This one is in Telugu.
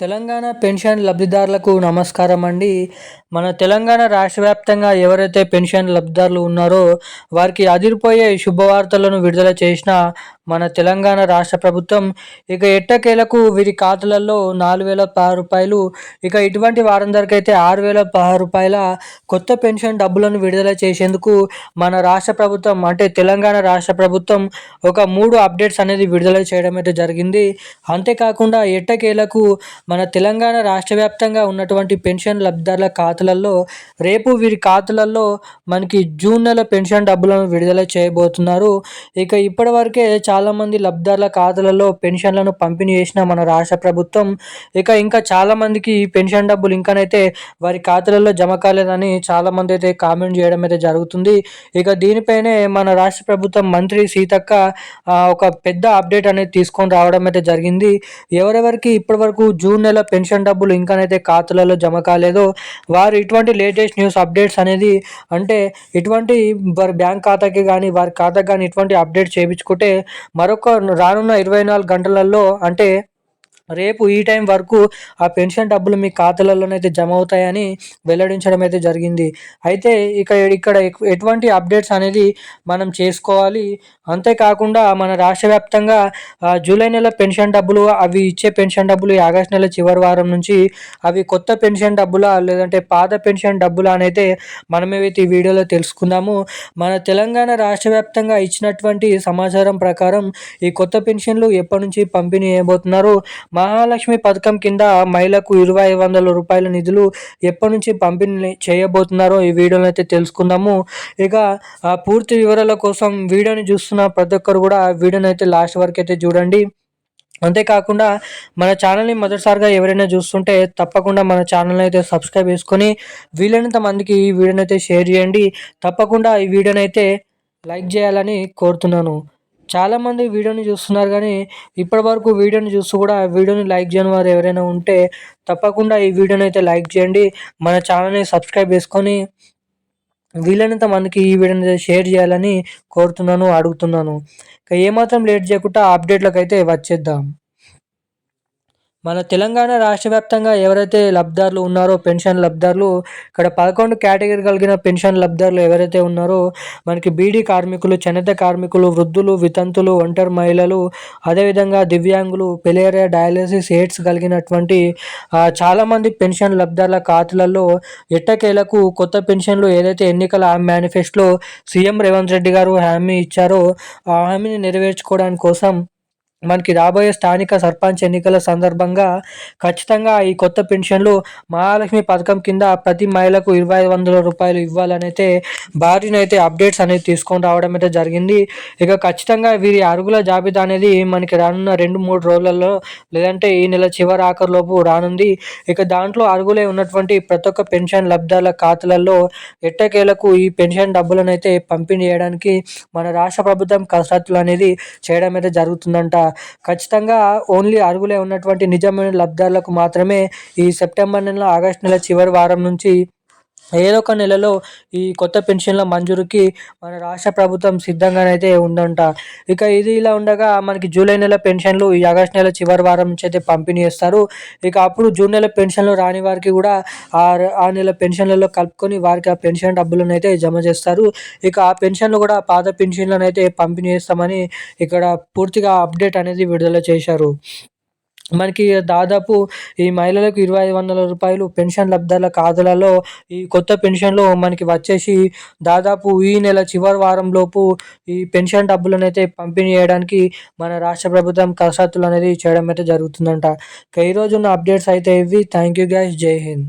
తెలంగాణ పెన్షన్ లబ్ధిదారులకు నమస్కారం అండి. మన తెలంగాణ రాష్ట్ర వ్యాప్తంగా ఎవరైతే పెన్షన్ లబ్ధిదారులు ఉన్నారో వారికి అదిరిపోయే శుభవార్తలను విడుదల చేసిన మన తెలంగాణ రాష్ట్ర ప్రభుత్వం ఇక ఎట్టకేలకు వీరి ఖాతాలలో నాలుగు వేల పదహారు రూపాయలు. ఇక ఇటువంటి వారందరికైతే ఆరు వేల పదహారు రూపాయల కొత్త పెన్షన్ డబ్బులను విడుదల చేసేందుకు మన రాష్ట్ర ప్రభుత్వం అంటే తెలంగాణ రాష్ట్ర ప్రభుత్వం ఒక మూడు అప్డేట్స్ అనేది విడుదల చేయడం అయితే జరిగింది. అంతేకాకుండా ఎట్టకేలకు మన తెలంగాణ రాష్ట్ర వ్యాప్తంగా ఉన్నటువంటి పెన్షన్ లబ్ధిదారుల ఖాతాలలో రేపు వీరి ఖాతాలలో మనకి జూన్ నెల పెన్షన్ డబ్బులను విడుదల చేయబోతున్నారు. ఇక ఇప్పటివరకే చాలా చాలామంది లబ్ధాల ఖాతాలలో పెన్షన్లను పంపిణీ చేసిన మన రాష్ట్ర ప్రభుత్వం ఇక ఇంకా చాలామందికి పెన్షన్ డబ్బులు ఇంకానైతే వారి ఖాతాలలో జమ కాలేదని చాలామంది అయితే కామెంట్ చేయడం అయితే జరుగుతుంది. ఇక దీనిపైనే మన రాష్ట్ర ప్రభుత్వం మంత్రి సీతక్క ఒక పెద్ద అప్డేట్ అనేది తీసుకొని రావడం అయితే జరిగింది. ఎవరెవరికి ఇప్పటివరకు జూన్ జూన్ నెల పెన్షన్ డబ్బులు ఇంకానైతే ఖాతాలలో జమ కాలేదో వారు ఇటువంటి లేటెస్ట్ న్యూస్ అప్డేట్స్ అనేది అంటే ఇటువంటి వారి బ్యాంక్ ఖాతాకి కానీ వారి ఖాతాకి కానీ ఇటువంటి అప్డేట్ చేయించుకుంటే మరొక రానున్న ఇరవై నాలుగు గంటలలో అంటే రేపు ఈ టైం వరకు ఆ పెన్షన్ డబ్బులు మీ ఖాతాలలోనైతే జమ అవుతాయని వెల్లడించడం అయితే జరిగింది. అయితే ఇక ఇక్కడ ఎటువంటి అప్డేట్స్ అనేది మనం చేసుకోవాలి. అంతేకాకుండా మన రాష్ట్ర వ్యాప్తంగా జూలై నెల పెన్షన్ డబ్బులు అవి ఇచ్చే పెన్షన్ డబ్బులు ఆగస్ట్ నెల చివరి వారం నుంచి అవి కొత్త పెన్షన్ డబ్బులా లేదంటే పాత పెన్షన్ డబ్బులా అనైతే మనమేవైతే ఈ వీడియోలో తెలుసుకుందాము మన తెలంగాణ రాష్ట్ర వ్యాప్తంగా ఇచ్చినటువంటి సమాచారం ప్రకారం ఈ కొత్త పెన్షన్లు ఎప్పటి నుంచి పంపిణీ చేయబోతున్నారు మహాలక్ష్మి పథకం కింద మహిళకు ఇరవై వందల రూపాయల నిధులు ఎప్పటి నుంచి పంపిణీ చేయబోతున్నారో ఈ వీడియోలో అయితే తెలుసుకుందాము. ఇక పూర్తి వివరాల కోసం వీడియోని చూస్తున్న ప్రతి ఒక్కరు కూడా వీడియోని అయితే లాస్ట్ వరకు అయితే చూడండి. అంతేకాకుండా మన ఛానల్ని మొదటిసారిగా ఎవరైనా చూస్తుంటే తప్పకుండా మన ఛానల్ని అయితే సబ్స్క్రైబ్ చేసుకొని వీలైనంత మందికి ఈ వీడియోని అయితే షేర్ చేయండి. తప్పకుండా ఈ వీడియోని అయితే లైక్ చేయాలని కోరుతున్నాను. చాలామంది వీడియోని చూస్తున్నారు కానీ ఇప్పటి వరకు వీడియోని చూస్తూ కూడా వీడియోని లైక్ చేయని వారు ఎవరైనా ఉంటే తప్పకుండా ఈ వీడియోని అయితే లైక్ చేయండి. మన ఛానల్ని సబ్స్క్రైబ్ చేసుకొని వీలైనంత మందికి ఈ వీడియోని షేర్ చేయాలని కోరుతున్నాను అడుగుతున్నాను. ఏమాత్రం లేట్ చేయకుండా అప్డేట్లకు అయితే వచ్చేద్దాం. మన తెలంగాణ రాష్ట్ర వ్యాప్తంగా ఎవరైతే లబ్ధారులు ఉన్నారో పెన్షన్ లబ్ధారులు ఇక్కడ పదకొండు కేటగిరీ కలిగిన పెన్షన్ లబ్ధారులు ఎవరైతే ఉన్నారో మనకి బీడీ కార్మికులు చేనేత కార్మికులు వృద్ధులు వితంతులు ఒంటరి మహిళలు అదేవిధంగా దివ్యాంగులు పెలేరియా డయాలసిస్ ఎయిడ్స్ కలిగినటువంటి చాలామంది పెన్షన్ లబ్ధారుల ఖాతాలలో ఎట్టకేలకు కొత్త పెన్షన్లు ఏదైతే ఎన్నికల మేనిఫెస్టోలో సీఎం రేవంత్ రెడ్డి గారు హామీ ఇచ్చారో ఆ హామీని నెరవేర్చుకోవడానికి కోసం మనకి రాబోయే స్థానిక సర్పంచ్ ఎన్నికల సందర్భంగా ఖచ్చితంగా ఈ కొత్త పెన్షన్లు మహాలక్ష్మి పథకం కింద ప్రతి మహిళకు ఇరవై ఐదు వందల రూపాయలు ఇవ్వాలనైతే భారీనైతే అప్డేట్స్ అనేది తీసుకొని రావడం అయితే జరిగింది. ఇక ఖచ్చితంగా వీరి అరుగుల జాబితా అనేది మనకి రానున్న రెండు మూడు రోజులలో లేదంటే ఈ నెల చివరి ఆఖరిలోపు రానుంది. ఇక దాంట్లో అరుగులే ఉన్నటువంటి ప్రతి ఒక్క పెన్షన్ లబ్ధాల ఖాతాలలో ఎట్టకేలకు ఈ పెన్షన్ డబ్బులను అయితే పంపిణీ చేయడానికి మన రాష్ట్ర ప్రభుత్వం కసరత్తులు అనేది చేయడం అయితే జరుగుతుందంట. ఖచ్చితంగా ఓన్లీ అరుగులే ఉన్నటువంటి నిజమైన లబ్ధాలకు మాత్రమే ఈ సెప్టెంబర్ నెల ఆగస్టు నెల చివరి వారం నుంచి ఏదో ఒక నెలలో ఈ కొత్త పెన్షన్ల మంజూరుకి మన రాష్ట్ర ప్రభుత్వం సిద్ధంగానైతే ఉందంట. ఇక ఇది ఇలా ఉండగా మనకి జూలై నెల పెన్షన్లు ఈ ఆగస్ట్ నెల చివరి వారం నుంచి అయితే పంపిణీ చేస్తారు. ఇక అప్పుడు జూన్ నెల పెన్షన్లు రాని వారికి కూడా ఆ ఆ నెల పెన్షన్లలో కలుపుకొని వారికి ఆ పెన్షన్ డబ్బులను అయితే జమ చేస్తారు. ఇక ఆ పెన్షన్లు కూడా పాత పెన్షన్లను అయితే పంపిణీ చేస్తామని ఇక్కడ పూర్తిగా అప్డేట్ అనేది విడుదల చేశారు. మనకి దాదాపు ఈ మహిళలకు ఇరవై ఐదు వందల రూపాయలు పెన్షన్ లబ్ధాల ఖాతాలలో ఈ కొత్త పెన్షన్లో మనకి వచ్చేసి దాదాపు ఈ నెల చివరి వారంలోపు ఈ పెన్షన్ డబ్బులను అయితే పంపిణీ చేయడానికి మన రాష్ట్ర ప్రభుత్వం కసరత్తులు అనేది చేయడం అయితే జరుగుతుందంట. ఈ రోజున్న అప్డేట్స్ అయితే ఇవి. Thank you guys. జై హింద్.